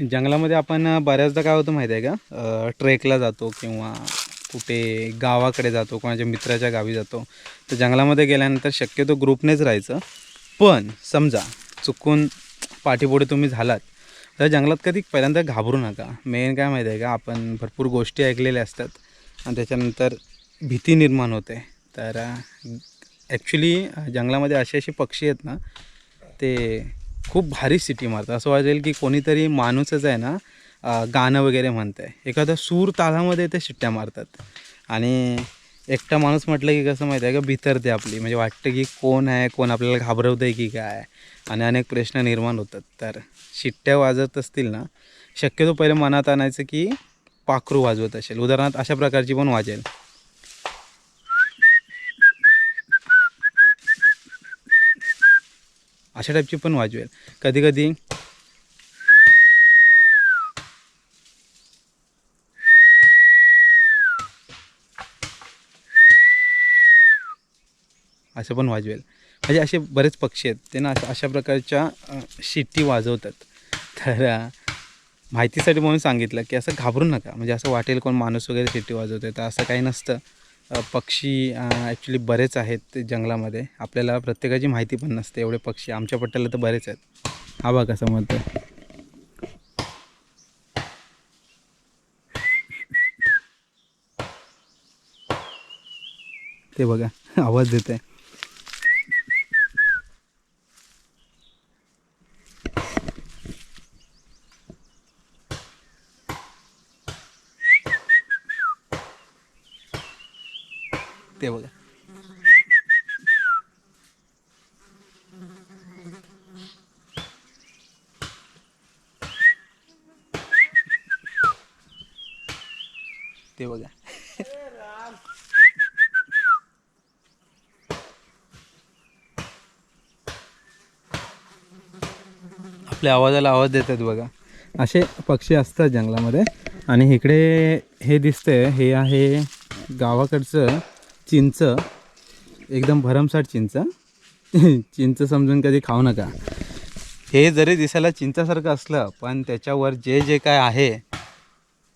जंगलामध्ये आपण बऱ्याचदा काय होतं माहिती आहे का? ट्रेकला जातो किंवा कुठे गावाकडे जातो कोणाच्या मित्राच्या गावी जातो. तर जंगलामध्ये गेल्यानंतर शक्यतो ग्रुपनेच राहायचं. पण समजा चुकून पाठीपुढे तुम्ही झालात तर जंगलात कधी पहिल्यांदा घाबरू नका. मेन काय माहिती आहे का? आपण भरपूर गोष्टी ऐकलेल्या असतात आणि त्याच्यानंतर भीती निर्माण होते. तर ॲक्च्युली जंगलामध्ये असे असे पक्षी आहेत ना ते खूप भारी सिटी मारतात. असं वाटेल की कोणीतरी माणूसच आहे ना गाणं वगैरे म्हणतं आहे एखादा सूर तालामध्ये ते शिट्ट्या मारतात. आणि एकटा माणूस म्हटलं की कसं माहिती आहे का भितरते आपली. म्हणजे वाटतं की कोण आहे कोण आपल्याला घाबरवतं आहे की काय? आणि अनेक प्रश्न निर्माण होतात. तर शिट्ट्या वाजत असतील ना शक्यतो पहिले मनात आणायचं की पाखरू वाजवत असेल. उदाहरणार्थ अशा प्रकारची पण वाजेल. अशा टाईपची पण वाजवेल. कधी कधी असं पण वाजवेल. म्हणजे असे बरेच पक्षी आहेत. ते ना अशा प्रकारच्या शिट्टी वाजवतात. तर माहितीसाठी म्हणून सांगितलं की असं घाबरू नका. म्हणजे असं वाटेल कोण माणूस वगैरे शिट्टी वाजवते तर असं काही नसतं. पक्षी ॲक्च्युली बरेच आहेत जंगलामध्ये. आपल्याला प्रत्येकाची माहिती पण नसते एवढे पक्षी आमच्या पट्ट्याला तर बरेच आहेत. हा बघा समजतो ते बघा आवाज देत आहे ते बघा. ते बघा. आपल्या आवाजाला आवाज देतात बघा. असे पक्षी असतात जंगलामध्ये. आणि इकडे हे दिसतंय हे आहे गावाकडचं चिंच एकदम भरमसाठ चिंच. चिंच समजून कधी खाऊ नका. हे जरी दिसायला चिंचासारखं असलं पण त्याच्यावर जे जे काय आहे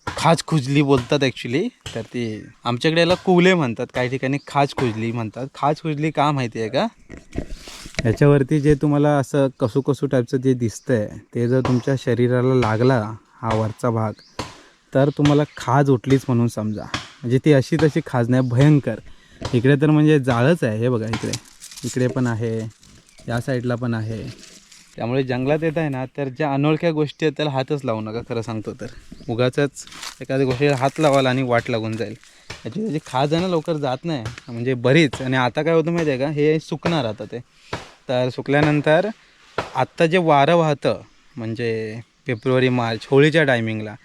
खाज खुजली बोलतात ॲक्च्युली तर ती आमच्याकडे याला कुवले म्हणतात. काही ठिकाणी खाज खुजली म्हणतात. खाज खुजली का माहिती आहे का? ह्याच्यावरती जे तुम्हाला असं कसू कसू टाईपचं जे दिसतंय ते जर तुमच्या शरीराला लागला हा वरचा भाग तर तुम्हाला खाज उठलीच म्हणून समजा. म्हणजे ती अशी तशी खाज नाही भयंकर. इकडे तर म्हणजे जाळच आहे हे बघा इकडे. इकडे पण आहे या साईडला पण आहे. त्यामुळे जंगलात येत आहे ना तर ज्या अनोळख्या गोष्टी आहेत त्याला हातच लावू नका खरं सांगतो तर. उगाचच एखाद्या गोष्टीला हात लावायला आणि वाट लागून जाईल. याची त्याची खाज आहे ना लवकर जात नाही म्हणजे बरीच. आणि आता काय होतं माहिती आहे का? हे सुकणार आता ते. तर सुकल्यानंतर आत्ता जे वारं वाहतं म्हणजे फेब्रुवारी मार्च होळीच्या टायमिंगला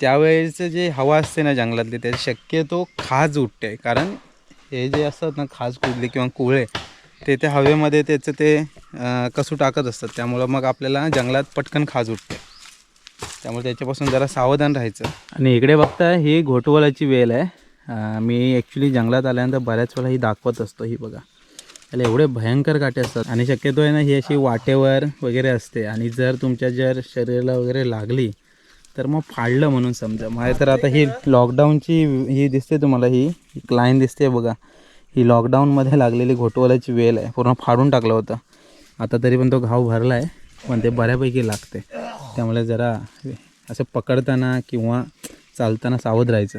त्यावेळेचं जे हवा असते ना जंगलातली ते शक्यतो खाज उठते. कारण हे जे असतात ना खाज कुदले किंवा कुळे ते त्या हवेमध्ये त्याचं ते कसू टाकत असतात. त्यामुळं मग आपल्याला जंगलात पटकन खाज उठते. त्यामुळे त्याच्यापासून जरा सावधान राहायचं. आणि इकडे बघता ही घोटवलाची वेल आहे. मी ॲक्च्युली जंगलात आल्यानंतर बऱ्याच वेळा ही दाखवत असतो ही बघा. त्याला एवढे भयंकर काटे असतात. आणि शक्यतो आहे ना ही अशी वाटेवर वगैरे असते. आणि जर तुमच्या जर शरीराला वगैरे लागली तर मग फाडलं म्हणून समजा. माझ्या तर आता ही लॉकडाऊनची ही दिसते तुम्हाला ही एक लाईन दिसते बघा. ही लॉकडाऊनमध्ये लागलेली घोटवाल्याची वेल आहे. पूर्ण फाडून टाकलं होतं. आता तरी पण तो घाव भरला आहे पण ते बऱ्यापैकी लागते त्यामुळे जरा असं पकडताना किंवा चालताना सावध राहायचं.